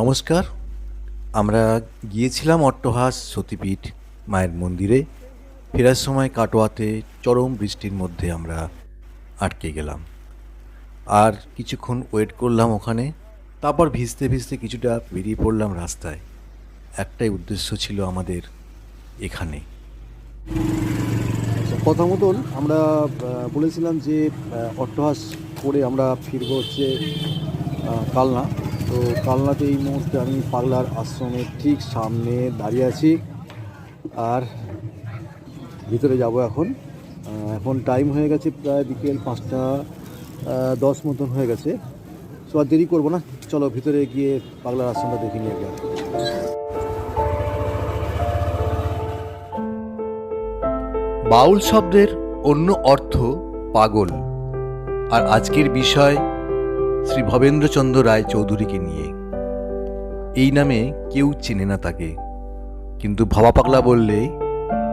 নমস্কার। আমরা গিয়েছিলাম অট্টহাস সতীপীঠ মায়ের মন্দিরে। ফেরার সময় কাটোয়াতে চরম বৃষ্টির মধ্যে আমরা আটকে গেলাম। আর কিছুক্ষণ ওয়েট করলাম ওখানে তারপর ভিজতে ভিজতে কিছুটা বেরিয়ে পড়লাম রাস্তায়। একটাই উদ্দেশ্য ছিল আমাদের এখানে। আচ্ছা, কথা মতন আমরা বলেছিলাম যে অট্টহাস করে আমরা ফিরবো হচ্ছে কালনা। তো কালনাতে এই মুহূর্তে আমি পাগলার আশ্রমের ঠিক সামনে দাঁড়িয়ে আছি। আর ভিতরে যাব এখন। এখন টাইম হয়ে গেছে প্রায় বিকেল পাঁচটা দশ মতন হয়ে গেছে। তো আর দেরি করব না। চলো ভিতরে গিয়ে পাগলার আশ্রমটা দেখে নিয়ে গেল বাউল শব্দের অন্য অর্থ পাগল। আর আজকের বিষয় শ্রী ভবেন্দ্রচন্দ্র রায় চৌধুরীকে নিয়ে। এই নামে কেউ চেনে না তাকে। কিন্তু ভবা পাগলা বললে,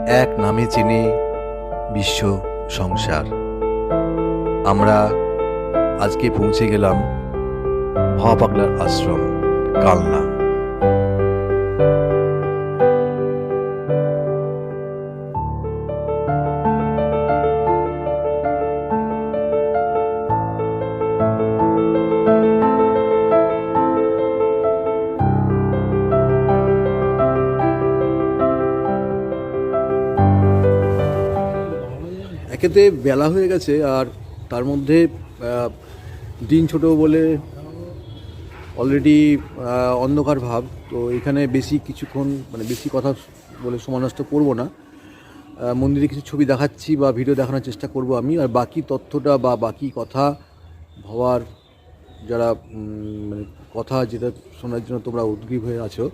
এক নামে চেনে বিশ্ব সংসার। আমরা আজকে পৌঁছে গেলাম ভবা পাগলার আশ্রম, কালনা। একেতে বেলা হয়ে গেছে আর তার মধ্যে দিন ছোট বলে অলরেডি অন্ধকার ভাব। তো এখানে বেশি কিছুক্ষণ মানে বেশি কথা বলে সময় করব না। মন্দিরে কিছু ছবি দেখাচ্ছি বা ভিডিও দেখানোর চেষ্টা করব আমি। আর বাকি তথ্যটা বা বাকি কথা ভাবার যারা মানে কথা যেটা শোনার জন্য তোমরা উদ্গ্রীব হয়ে আছো,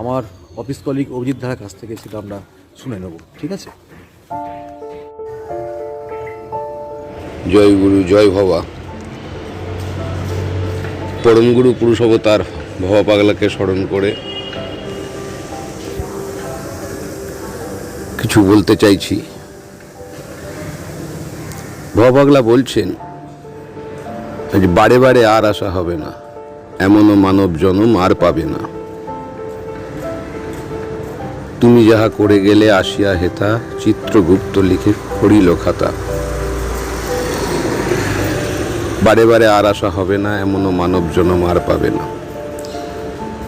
আমার অফিস কলিগ অভিজিৎ ধারার কাছ থেকে সেটা আমরা শুনে নেব। ঠিক আছে? জয় গুরু, জয় ভবা। পরম গুরু পুরুষ অবতার ভবা পাগলাকে স্মরণ করে কিছু বলতে চাইছি। ভবা পাগলা বলছেন বারে বারে আর আসা হবে না, এমনও মানব জনম আর পাবে না। তুমি যাহা করে গেলে আসিয়া হেথা চিত্রগুপ্ত লিখে খড়িল খাতা। বারে বারে আর আসা হবে না, এমনও মানব জনম আর পাবে না।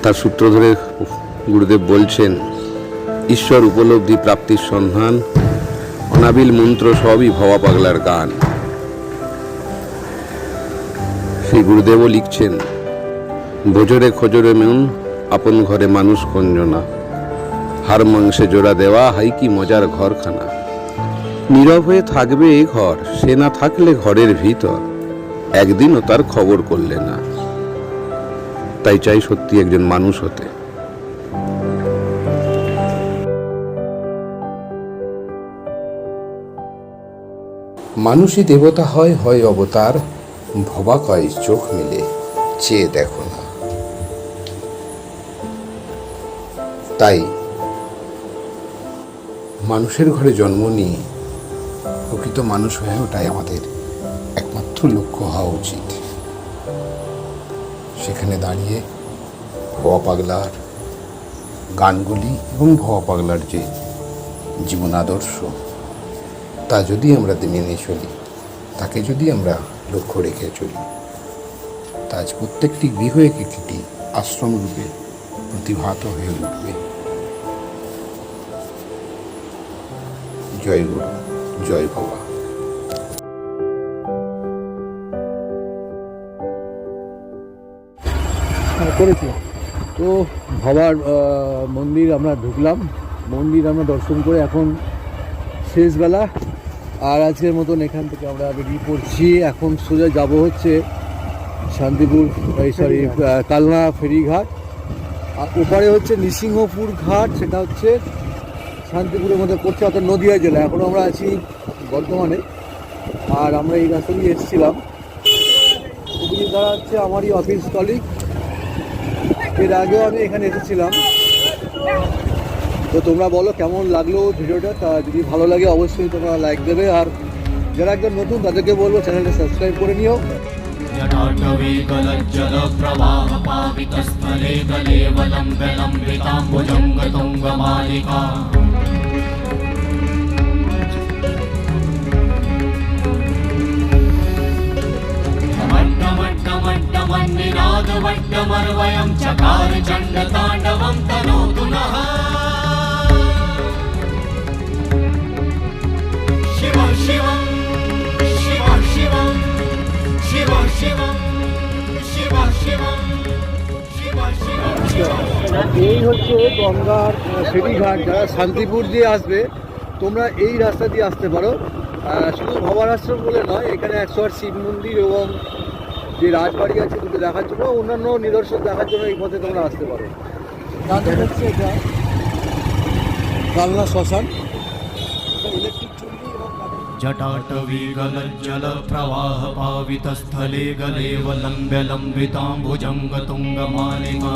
তার সূত্র ধরে গুরুদেব বলছেন, ঈশ্বর উপলব্ধি প্রাপ্তির সন্ধান, অনাবিল মন্ত্র সবই ভবা পাগলার গান। শ্রী গুরুদেবও লিখছেন, ভোজরে খোজরে মেন, আপন ঘরে মানুষ কঞ্জনা। হার মাংসে জোড়া দেওয়া, হাই কি মজার ঘরখানা। নীরব হয়ে থাকবে এ ঘর, সে না থাকলে ঘরের ভিতর। একদিনও তার খবর করলে না। তাই চাই সত্যি একজন মানুষ হতে। মানুষই দেবতা হয় হয় অবতার ভবা কয় চোখ মিলে চেয়ে দেখো না। তাই মানুষের ঘরে জন্ম নিয়ে প্রকৃত মানুষ হয়ে ওটাই আমাদের একমাত্র লক্ষ্য হওয়া উচিত। সেখানে দাঁড়িয়ে ভবা পাগলার গানগুলি এবং ভবা পাগলার যে জীবন আদর্শ, তা যদি আমরা মেনে চলি, তাকে যদি আমরা লক্ষ্য রেখে চলি, তা আজ প্রত্যেকটি গৃহ এক একটি আশ্রম রূপে প্রতিভাত হয়ে উঠবে? জয় গুরু, জয় ভবা করেছি। তো ভবার মন্দির আমরা ঢুকলাম। মন্দির আমরা দর্শন করে এখন শেষবেলা। আর আজকের মতন এখান থেকে আমরা বেরিয়ে পড়ছি। এখন সোজা যাব হচ্ছে শান্তিপুর এই সরি কালনা ফেরিঘাট। আর ওপারে হচ্ছে নৃসিংহপুর ঘাট সেটা হচ্ছে শান্তিপুরের মধ্যে পড়ছে অর্থাৎ নদিয়া জেলা। এখন আমরা আছি বর্ধমানে। আর আমরা এই রাস্তা দিয়ে এসেছিলাম। দ্বারা হচ্ছে আমারই অফিস কলিগ এর আগেও আমি এখানে এসেছিলাম তো তোমরা বলো কেমন লাগলো ভিডিওটা তা যদি ভালো লাগে অবশ্যই তোমরা লাইক দেবে আর যারা একদম নতুন তাদেরকে বলবো চ্যানেলটা সাবস্ক্রাইব করে নিও जटाटवीकलज्जलप्रवाहपावितस्थले गलेवलम्ब्यलम्बिताम्बुजङ्गतुङ्गमालिका मड्डमड्डमड्डमन्निनादवड्डमर्वयं चकार चण्डताण्डवं तनोतु नः शिव शिवं शिव शिवं शिव शिवं शिव शिवं शिव शिवं এই হচ্ছে গঙ্গার আহ, ফেরিঘাট যারা শান্তিপুর দিয়ে আসবে তোমরা এই রাস্তা দিয়ে আসতে পারো আহ, শুধু ভবার আশ্রম বলে নয় এখানে একশো আট শিব মন্দির এবং যে রাজবাড়ি আছে দুটো দেখার জন্য অন্যান্য নিদর্শন দেখার জন্য এই পথে তোমরা আসতে পারো তাদের হচ্ছে এটা কালনা শ্মশান ইলেকট্রিক চুল্লি এবং जटाटवीगलज्जलप्रवाहपावितस्थले गलेवलम्ब्यलम्बिताम्बुजङ्गतुङ्गमालिका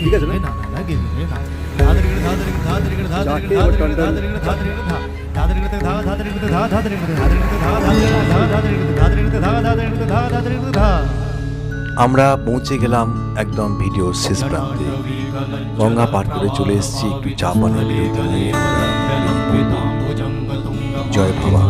ঠিক আছে না? আমরা পৌঁছে গেলাম একদম ভিডিওর শেষ প্রান্তে। গঙ্গা পার করে চলে এসেছি একটু চা পানের বিরতি নিয়ে। জয় বাবা